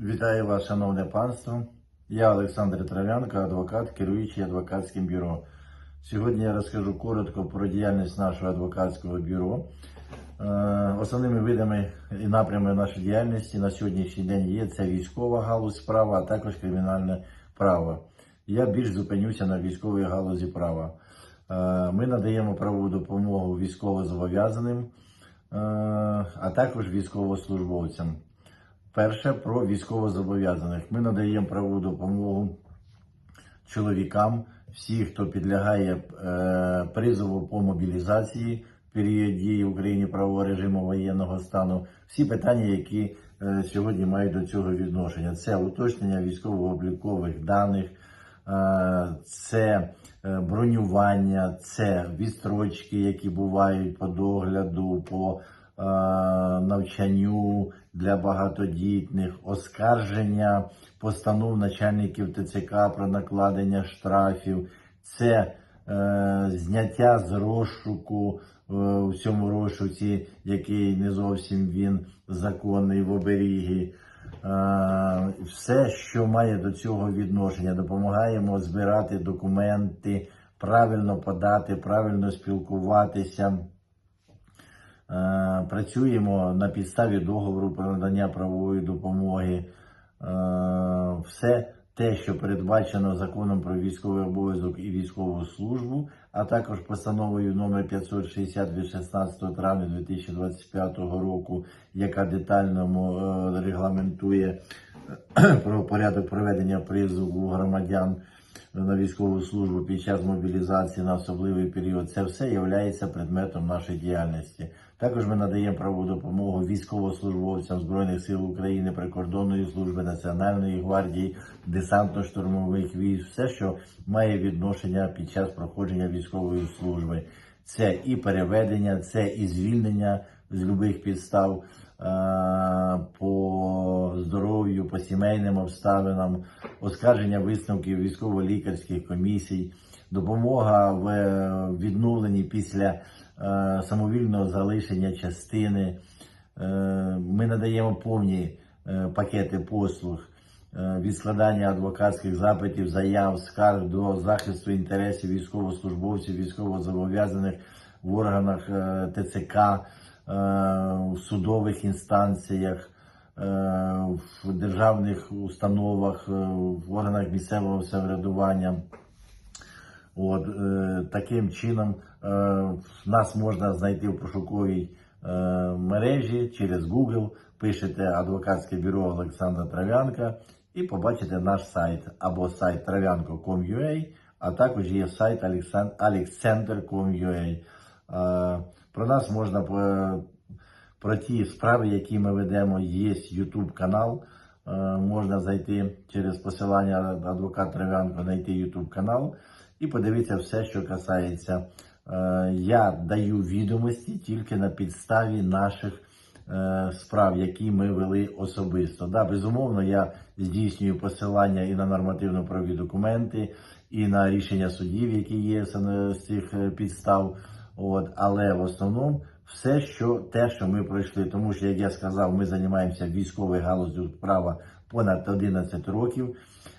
Вітаю вас, шановне панство. Я Олександр Трав'янко, адвокат, керуючий адвокатським бюро. Сьогодні я розкажу коротко про діяльність нашого адвокатського бюро. Е, Основними видами і напрямами нашої діяльності на сьогоднішній день є це військова галузь права, а також кримінальне право. Я більш зупинюся на військовій галузі права. Е, Ми надаємо правову допомогу військовозобов'язаним, е, а також військовослужбовцям. Перше про військовозобов'язаних. Ми надаємо правову допомогу чоловікам, всі, хто підлягає е, призову по мобілізації в період дії в Україні правового режиму воєнного стану. Всі питання, які е, сьогодні мають до цього відношення. Це уточнення військово-облікових даних, е, це е, бронювання, це відстрочки, які бувають по догляду, по навчанню для багатодітних, оскарження постанов начальників ТЦК про накладення штрафів, це е, зняття з розшуку е, у цьому розшуці, який не зовсім він законний в оберігі. Е, все, що має до цього відношення, допомагаємо збирати документи, правильно подати, правильно спілкуватися. Е, Працюємо на підставі договору про надання правової допомоги. Е, Все те, що передбачено законом про військовий обов'язок і військову службу, а також постановою номер 560 від 16 травня 2025 року, яка детально е, регламентує про порядок проведення призову громадян на військову службу під час мобілізації на особливий період. Це все є предметом нашої діяльності. Також ми надаємо правову допомогу військовослужбовцям Збройних сил України, прикордонної служби Національної гвардії, десантно-штурмових військ, все, що має відношення під час проходження військової служби. Це і переведення, це і звільнення з любих підстав по здоров'ю, по сімейним обставинам, оскарження висновків військово-лікарських комісій, допомога в е, відновленні після е, самовільного залишення частини. Е, Ми надаємо повні е, пакети послуг е, від складання адвокатських запитів, заяв, скарг до захисту інтересів військовослужбовців, військовозобов'язаних в органах е, ТЦК, е, в судових інстанціях, е, в державних установах, е, в органах місцевого самоврядування. От е, таким чином е, нас можна знайти в пошуковій е, мережі через Google. Пишете адвокатське бюро Олександра Трав'янка і побачите наш сайт або сайт travyanko.com.ua, а також є сайт alexcenter.com.ua. Е, Про нас можна по- про ті справи, які ми ведемо, є YouTube канал. Е, Можна зайти через посилання адвокат Трав'янко, знайти YouTube канал і подивитися все, що касається. Е, Я даю відомості тільки на підставі наших е, справ, які ми вели особисто. Да, безумовно, я здійснюю посилання і на нормативно-правові документи, і на рішення судів, які є з цих е, підстав. От, але в основному все, що те, що ми пройшли, тому що, як я сказав, ми займаємося військовою галузю права понад 11 років.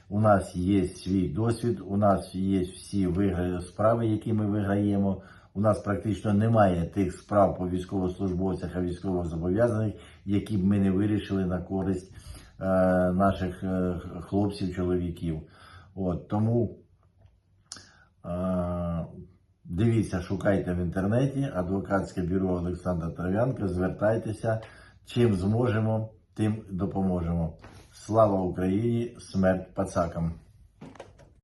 У нас є свій досвід, у нас є всі вигра... справи, які ми виграємо. У нас практично немає тих справ по військовослужбовцях а військовозобов'язаних, які б ми не вирішили на користь е, наших е, хлопців, чоловіків. От тому. Е, Дивіться, шукайте в інтернеті адвокатське бюро Олександра Трав'янка. Звертайтеся, чим зможемо, тим допоможемо. Слава Україні! Смерть пацакам!